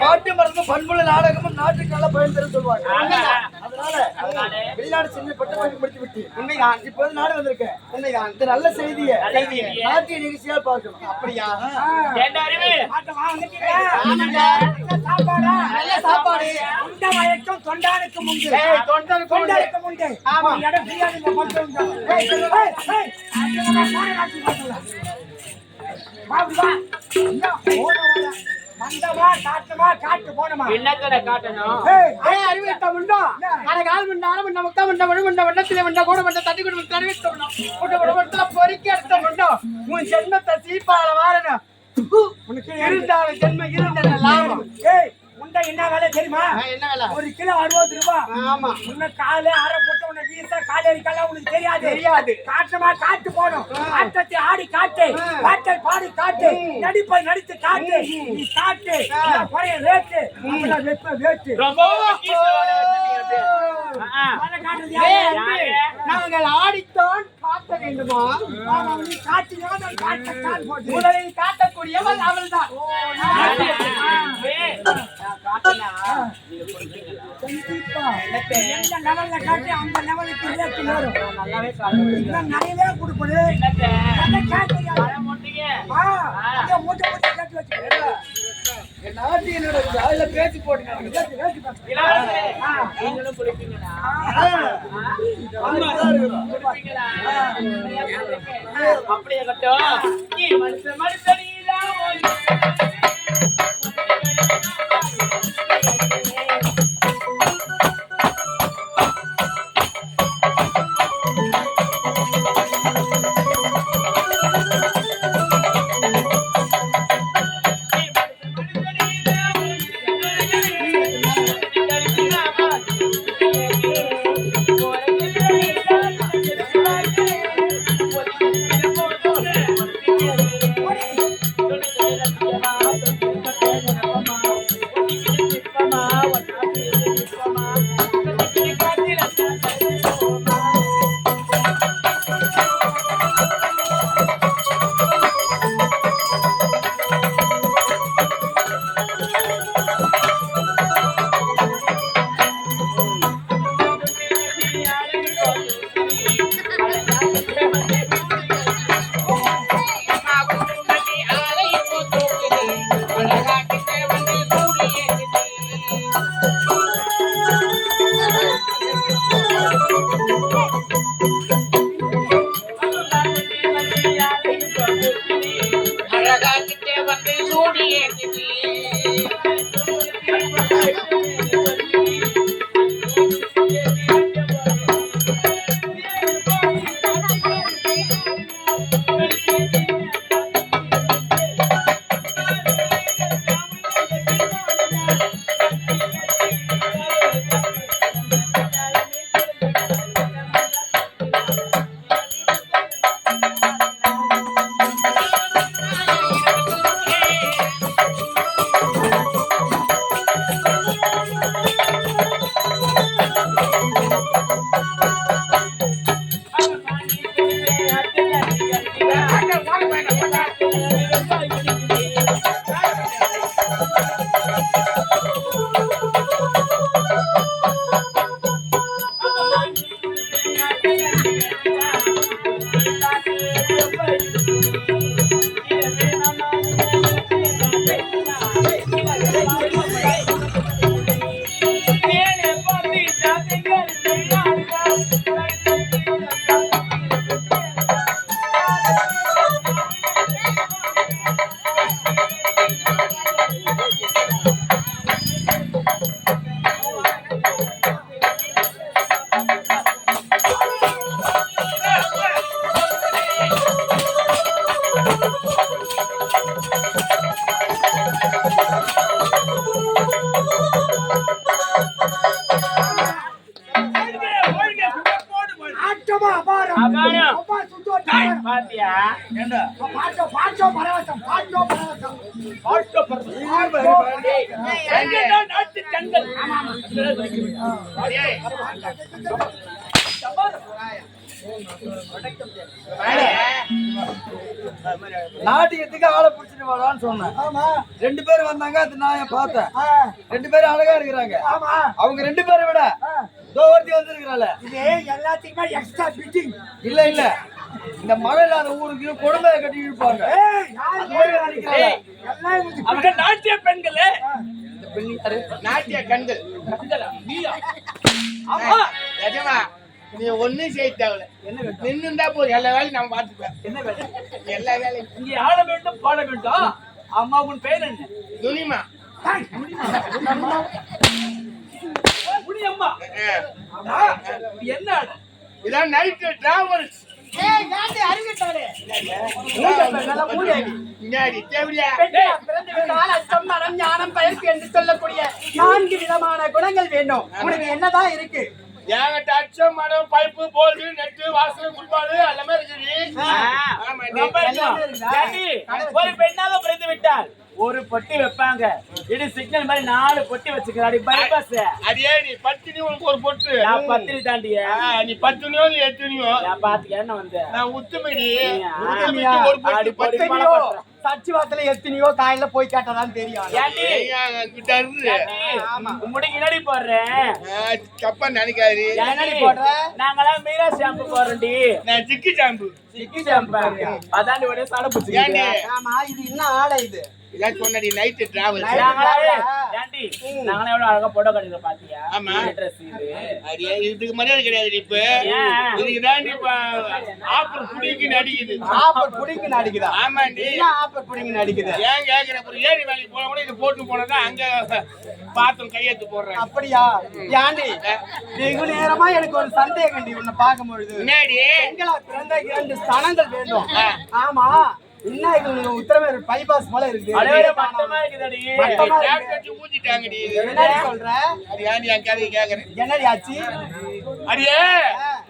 பாட்டு மருந்து பண்புள்ள நாடகமும் நாட்டுக்கெல்லாம் பயன் சொல்லுவாங்க அதனால வெளிநாடு சென்று பட்ட படிப்பு முடித்து விட்டு உண்மைதான் இப்போது நாடு வந்திருக்கேன் உண்மைதான் இந்த நல்ல செய்தியை. நாட்டிய நிகழ்ச்சியால் பார்க்கணும் அப்படியா வந்துட்டீங்களா? நல்ல சாப்பாடா? உண்ட மயக்கம் தொண்டானுக்கு முண்டு. தொண்டனுக்கு. தொண்டனுக்கு முண்டு. ஆமா. இடம் நீங்க. வா, வா. என்ன? வந்தமா, காட்டுமா, காட்டு போனமா. என்னத்தோட காட்டணும்? ஏய், அறிவித்த முண்டோ? கால் முண்டா அரை முண்டா முக்கா முண்டா மணி முண்டா வண்ணத்திலே முண்டா கூட முண்டா தட்டி கொடு முண்டா அறிவித்த முண்டோ முண்டா கூட முண்டா பொறுக்கி எடுத்த முண்டோ உன் ஜென்மத்தை சீப்பால வாரணும். உனக்கு இருந்தால ஜென்மம் இருந்த லாபம். ஏய், உண்டை என்ன வேலை தெரியுமா? என்ன வேலை? ஒரு கிலோ அறுபது ரூபாய் ஆமா. உன்னை காலு அரை போட்டு உன்னை வீச காலடிக்கலாம் உனக்கு தெரியாது. தெரியாது. காட்டுமா காட்டு போடும் ஆட்டத்தை ஆடி காட்டு. பாடி காட்டு நடிப்பை நடித்து காட்டு. நீ காட்டு குறைய ரேட்டு அப்பெல்லாம் வெப்ப வேட்டு. நாங்கள் ஆடித்தான் காட்ட வேண்டுமா? நான் காட்டத்தான் போட்டு முதலில் காட்டக்கூடியவள் அவள்தான். ஏய், நான் காட்டினா எந்த லெவல்ல காட்டி அந்த லெவலுக்கு ரேட்டு வரும் நல்லாவே நிறையவே ஆ, மூட்டை மூட்டை நாட்டியத்துக்கு ஆளை பிடிச்சிட்டு வாடான்னு சொன்னேன். ஆமா. ரெண்டு பேரும் வந்தாங்க அது நான் பார்த்தேன். ரெண்டு பேரும் அழகா இருக்கிறாங்க. ஆமா. அவங்க ரெண்டு பேரை விட ஒருத்தி வந்திருக்கிறாள். இது எல்லாத்துக்குமே எக்ஸ்ட்ரா ஃபிட்டிங் இல்ல இல்ல. இந்த மழை இல்லாத ஊருக்கு கொடுமை கட்டி இருப்பாங்க ஏய் யாரு மாதிரி நினைக்கிறாளா? எல்லாம் இது அவங்க நாட்டிய பெண்களே இந்த பெண் யாரு? நாட்டிய கண்கள். நிஜமா? நீ ஒண்ணும் செய்ய தேவையில்ல. நின்னுண்டா போதும். எல்லா வேலையும் நான் பாத்துப்பேன் என்ன வேலை? எல்லா வேலையும். இங்கே ஆட வேண்டும் பாட வேண்டும். அம்மா உன் பெயர் என்ன? துணிமா. இது என்ன இதான் நைட்டு டிராவல்ஸ் ஏய் காந்தி அறிவிட்டாளே மனம் ஞானம் பயிர்ப்பு என்று சொல்லக்கூடிய நான்கு விதமான குணங்கள் வேண்டும். உனக்கு என்னதான் இருக்கு? என்கிட்ட அச்சம் மரம் பைப்பு போல்டு நெட்டு வாசல் குட்பாடு எல்லாமே இருக்குது. ஒரு பெண்ணாக பிறந்து விட்டால் ஒரு பொட்டி வைப்பாங்க. இது சிக்னல் மாதிரி நாலு பொட்டி வச்சுக்கிறாடி பைபாஸ் அதே நீ பத்தினி உனக்கு ஒரு பொட்டு. நான் பத்திரி தாண்டிய. நீ பத்துனியோ நீ எத்தனையோ? நான் பாத்துக்க என்ன வந்த நான் உத்துமடி ஒரு பொட்டு பத்து பணம் எத்தனையோ பண்ற. சச்சிவாத்துல எத்தனையோ காயில போய் கேட்டதான் தெரியும். நடி போடுறேன் தப்பா நினைக்காது என்னடி போடுற? நாங்களாம் மீரா ஷாம்பு போடுறோம்டி நான் சிக்கி சாம்பு சிக்கி ஷாம்பு. அதாண்டி உடனே சடை ஏண்டி? பிடிச்சிக்கிட்டு ஆமா இது என்ன ஆடை இது. இதான் சொன்னடி நைட்டு டிராவல் ஏண்டி? நாங்களே எவ்வளவு அழகா போட்டோ பாத்தியா? ஆமா. ட்ரெஸ் இது. அது இதுக்கு மரியாதை கிடையாது இப்ப. ஏன்? இதுக்கு தான் இப்ப ஆப்பர் குடிக்கு நடிக்குது. ஆப்பர் புடிங்க நடிக்குதா? ஆமாண்டி. என்ன ஆப்பர் புடிங்க நடிக்குது? ஏன் கேக்குற அப்புறம் ஏறி வேலைக்கு போன கூட இது போட்டு போனதா அங்க பாத்திரம் கையெழுத்து போடுறேன் அப்படியா? ஏண்டி? வெகு நேரமா எனக்கு ஒரு சந்தேகம் உன்னை பார்க்கும் பொழுது முன்னாடி பெண்களா பிறந்த இரண்டு ஸ்தானங்கள் வேண்டும். ஆமா. என்ன இது உத்தரவு பைபாஸ் போல இருக்கு. அழகா மட்டமா இருக்குதடி. டேப் வச்சு ஊத்திட்டாங்கடி இது. என்னடி சொல்ற? அது ஏன்டி என் கதையை கேக்குறேன். என்னடி ஆச்சு? அடியே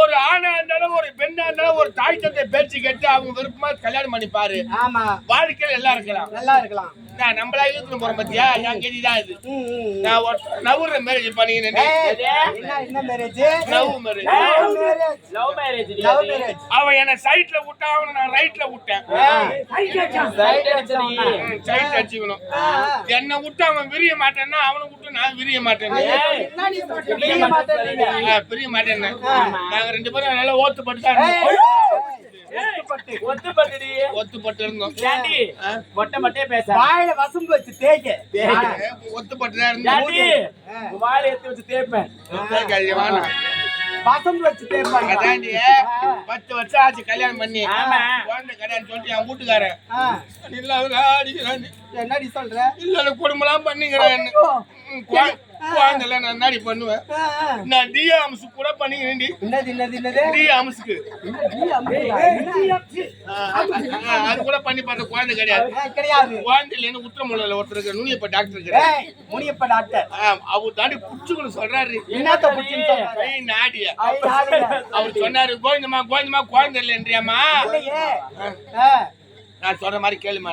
ஒரு ஆணா இருந்தாலும் ஒரு பெண்ணா இருந்தாலும் ஒரு தாய் தந்தை பேச்சு கேட்டு அவங்க விருப்பமா கல்யாணம் பண்ணி பாரு ஆமா. வாழ்க்கையில எல்லாம் இருக்கலாம். நல்லா இருக்கலாம். நான் நம்மளா இழுத்துட்டு போறோம் பாத்தியா? என் கதி தான் இது. நான் நவுற மேரேஜ் பண்ணிக்கினேன் ஏய், என்ன என்ன marriage love marriage love marriage love marriage என்ன சைட்ல விட்டா அவனை நான் ரைட்ல விட்டேன். சைட் அடிச்சடி சைட் அடிச்சுக்கணும் என்ன விட்டு அவன் விரிய மாட்டேன்னா அவனை விட்டு நான் விரிய மாட்டேன். என்ன நீ சொல்ற? பிரிய மாட்டேன்றீங்க. பிரிய மாட்டேன் நாங்க ரெண்டு பேரும் நல்லா ஓத்துப்பட்டு தான் ஏய், இருந்தோம். ஏய், ஒத்து பட்டுடி ஒத்துப்பட்டு இருந்தோம் ஏண்டி மொட்டை மொட்டையே பேச. வாயில வசம்பு வச்சு தேய்க்க. ஒத்துப்பட்டு தான் இருந்தோம். ஏண்டி? வாயில எடுத்து வச்சு தேய்ப்பேன். வேணாம். வசம்பு வச்சு தேய்ப்பாங்க. அதாண்டி பத்து வருஷம் ஆச்சு கல்யாணம் பண்ணி. ஆமா. குழந்தை கிடையாது சொல்லிட்டு என் வீட்டுக்காரன். ஆ, இல்ல அவரா அடிக்கிறான் என்னடி சொல்ற? இல்ல குடும்பம்லாம் பண்ணிக்கிறேன். குழந்தைல நான் என்னடி பண்ணுவேன். நான் டிஏ அம்சு கூட பண்ணிக்கிறேன்டி. என்னது என்னது என்னது? அது கூட பண்ணி பார்த்த குழந்தை கிடையாது. கிடையாது. குழந்தை இல்லைன்னு உத்தரமுள்ள ஒருத்தருக்கு நுனியப்ப டாக்டர் இருக்கிறார் முனியப்ப டாக்டர் அவர் தாண்டி புடிச்சுக்கணும் சொல்றாரு. என்னத்த புடிச்சுன்னு நாடிய? அவர் சொன்னாரு கோவிந்தமா கோவிந்தமா குழந்தை இல்லைன்றியாமா நான் சொல்ற மாதிரி கேளுமா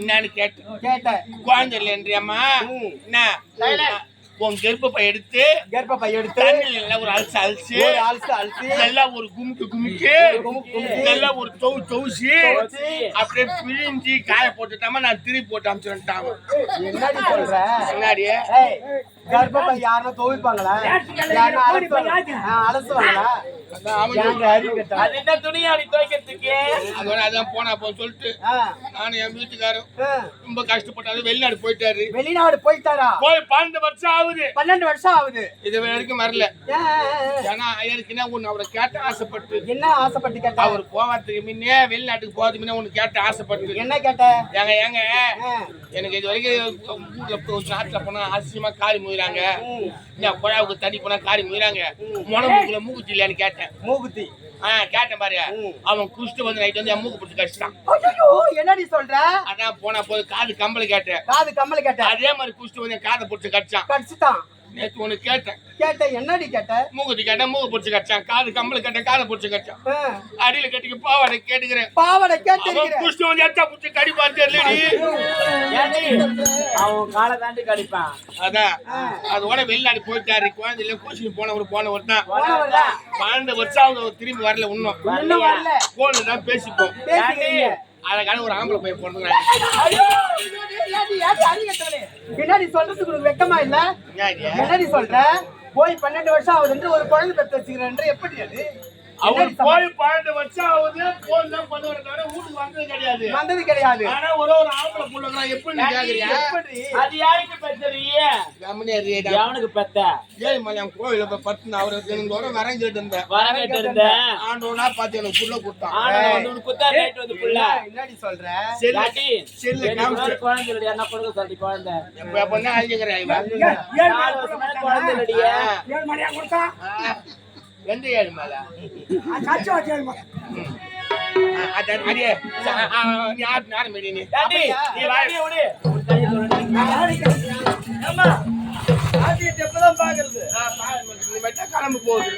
என்னன்னு கேட்டேன். கேட்டேன். குழந்தை இல்லைன்றியாமா. என்ன உன் கர்ப்பப்பை எடுத்து கர்ப்பப்பை எடுத்து எல்லாம் ஒரு அலசு அலசி. ஒரு அலசு அலசி. எல்லாம் ஒரு குமுக்கு குமுக்கி. எல்லாம் ஒரு தொவு தொவுசி. அப்படியே பிழிஞ்சி காய போட்டுட்டாம நான் திருப்பி போட்டு அமிச்சுட்டான் என்னடி சொல்ற? முன்னாடி ஏய், கர்ப்பப்பை துவைப்பாங்களா அலசுவாங்களா என் வீட்டுக்காரரும் ஆ. ரொம்ப கஷ்டப்பட்டாரு வெளிநாடு போயிட்டாரு வெளிநாடு போயிட்டாரா போய் பன்னெண்டு வருஷம் ஆகுது பன்னெண்டு வருஷம் ஆகுது இது வரைக்கும் வரல ஏன், ஏன், ஏன்? ஏன்னா ஏற்கனவே ஒண்ணு அவரை கேட்ட ஆசைப்பட்டு என்ன ஆசைப்பட்டு கேட்ட அவர் போவதுக்கு முன்னே வெளிநாட்டுக்கு போறதுக்கு முன்னே ஒண்ணு கேட்ட ஆசைப்பட்டு என்ன கேட்ட ஏங்க ஏங்க எனக்கு இது வரைக்கும் நாட்டுல போனா அசியமா காரி முயிறாங்க ம், நான் குழாவுக்கு தண்ணி போனா காரி முயிறாங்க முனமுக்குள்ள மூக்குத்தி இல்லையான்னு கேட்டேன். மூக்குத்தி. ஆ கேட்டேன் பாரு. அவன் குடிச்சிட்டு வந்து நைட் வந்து என் மூக்கு பிடிச்சி கடிச்சிட்டான். என்னடி சொல்ற? அதான் போனா போது காது கம்பளை கேட்டேன். காது கம்மல் கேட்ட அதே மாதிரி குடிச்சிட்டு வந்து காதை பிடிச்சி கடிச்சான். கடிச்சுட்டான். நேற்று ஒண்ணு கேட்டேன். கேட்ட என்னடி கேட்ட மூக்குத்தி கேட்டேன் மூக்கு பிடிச்சி கடிச்சான் காது கம்பளை கேட்டேன் காதை பிடிச்சி கடிச்சான். ஆ, அடியில கட்டிக்கு பாவாடை கேட்டுக்கிறேன். பாவாடை கேட்டிருக்கிறேன் குடிச்சிட்டு வந்து எச்சா பிடிச்சி கடி பார்த்து இல்லடி ஏண்டி? அவன் காலை தாண்டி கடிப்பான். அதான். அதோட வெளிநாடு போயிட்டாரு குழந்தைல கோச்சிங் போனவர் போனவர் தான் போனவர்ல பன்னெண்டு வருஷம் அவர் திரும்பி வரல இன்னும். போன்ல தான் பேசிப்போம். அழகான ஒரு ஆம்பளை போய் பொண்ணுங்க ஏன்டி, ஏன்டி அறிவிக்கட்டவளே? என்னடி சொல்றதுக்கு உனக்கு வெக்கமா இல்ல? என்னடி சொல்ற. போய் பன்னெண்டு வருஷம் ஆகுதுன்ற ஒரு குழந்தை பெற்று வச்சுக்கிறேன்ற எப்படி அது? அவர்? போய் பன்னெண்டு வருஷம் ஆகுது போன் தான் பண்ண தவிர வீட்டுக்கு வந்தது கிடையாது. வந்தது கிடையாது. ஆனா ஒரு ஒரு ஆம்பளை புள்ளங்களா எப்படி கேக்குறியா? எப்படி? அது யாருக்கு பெத்தறிய கம்முனே ரேடா? எவனுக்கு பெத்த? ஏய் மலையாம் கோயில போய் பத்து நான் அவரு வர வரைஞ்சிட்டு இருந்தேன் வரங்கிட்டு இருந்தேன் ஆண்டவனா பார்த்து எனக்கு புள்ள கொடுத்தான். ஆனா வந்து குத்தா ரைட் வந்து புள்ள என்னடி சொல்ற? செல்லு செல்லு எனக்கு காமிச்சு ஒரு குழந்தை இல்லடி என்ன கொடுக்க சொல்றீ குழந்தை. எப்ப எப்ப அழிஞ்சுக்கிறேன் இவன். ஏழு மணியா கொடுத்தா எந்த ஏழு மேல. அடியே. ஆறு நேரம் மேடி நீ. எப்பதான் பாக்குறது? கிளம்பு போகுது?